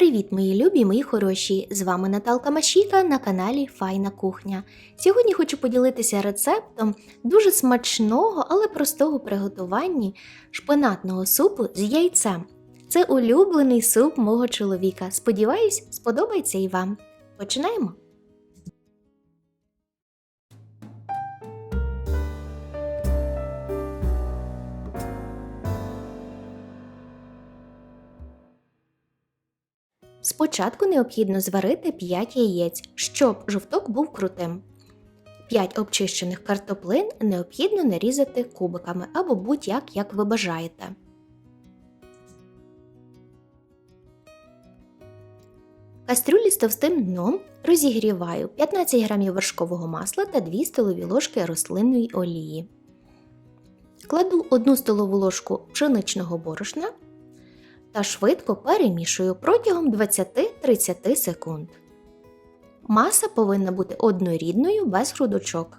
Привіт, мої любі, мої хороші! З вами Наталка Машіка на каналі Файна Кухня. Сьогодні хочу поділитися рецептом дуже смачного, але простого приготування шпинатного супу з яйцем. Це улюблений суп мого чоловіка. Сподіваюсь, сподобається і вам. Починаємо! Спочатку необхідно зварити 5 яєць, щоб жовток був крутим. 5 обчищених картоплин необхідно нарізати кубиками або будь-як, як ви бажаєте. Кастрюлі з товстим дном розігріваю 15 г вершкового масла та 2 столові ложки рослинної олії. Кладу 1 столову ложку пшеничного борошна та швидко перемішую протягом 20-30 секунд. Маса повинна бути однорідною без грудочок.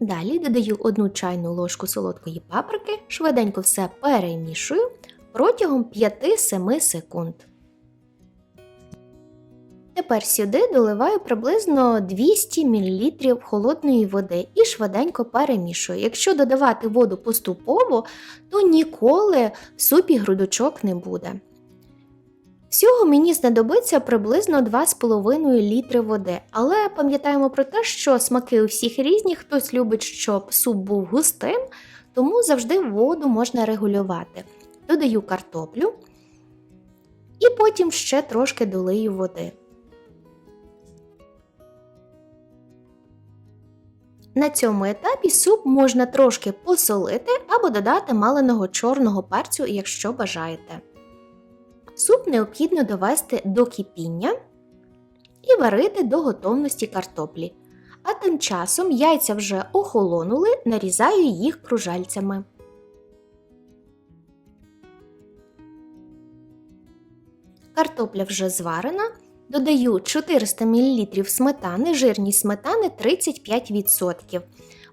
Далі додаю 1 чайну ложку солодкої паприки, швиденько все перемішую протягом 5-7 секунд. Тепер сюди доливаю приблизно 200 мл холодної води і швиденько перемішую. Якщо додавати воду поступово, то ніколи в супі грудочок не буде. Всього мені знадобиться приблизно 2,5 літри води, але пам'ятаємо про те, що смаки у всіх різні, хтось любить, щоб суп був густим, тому завжди воду можна регулювати. Додаю картоплю і потім ще трошки долию води. На цьому етапі суп можна трошки посолити або додати маленого чорного перцю, якщо бажаєте. Суп необхідно довести до кипіння і варити до готовності картоплі. А тим часом яйця вже охолонули, нарізаю їх кружальцями. Картопля вже зварена. Додаю 400 мл сметани, жирність сметани 35%.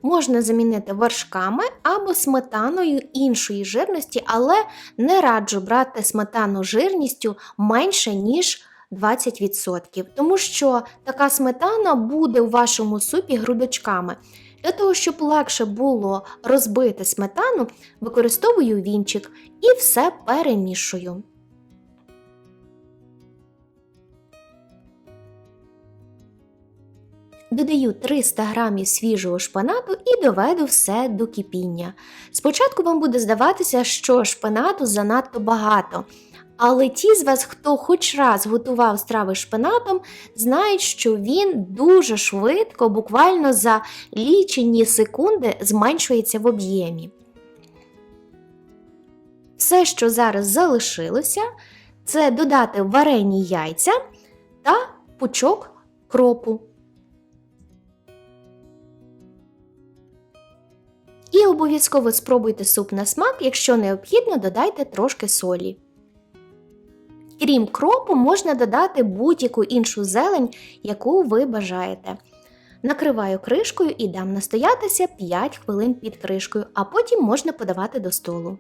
Можна замінити вершками або сметаною іншої жирності, але не раджу брати сметану жирністю менше, ніж 20%, тому що така сметана буде у вашому супі грудочками. Для того, щоб легше було розбити сметану, використовую вінчик і все перемішую. Додаю 300 г свіжого шпинату і доведу все до кипіння. Спочатку вам буде здаватися, що шпинату занадто багато. Але ті з вас, хто хоч раз готував страви шпинатом, знають, що він дуже швидко, буквально за лічені секунди, зменшується в об'ємі. Все, що зараз залишилося, це додати варені яйця та пучок кропу. І обов'язково спробуйте суп на смак, якщо необхідно, додайте трошки солі. Крім кропу, можна додати будь-яку іншу зелень, яку ви бажаєте. Накриваю кришкою і дам настоятися 5 хвилин під кришкою, а потім можна подавати до столу.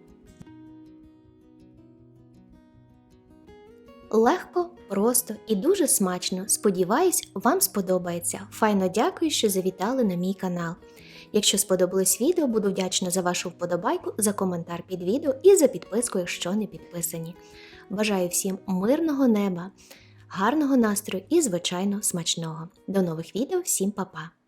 Легко, просто і дуже смачно. Сподіваюсь, вам сподобається. Файно дякую, що завітали на мій канал. Якщо сподобалось відео, буду вдячна за вашу вподобайку, за коментар під відео і за підписку, якщо не підписані. Бажаю всім мирного неба, гарного настрою і, звичайно, смачного. До нових відео, всім па-па!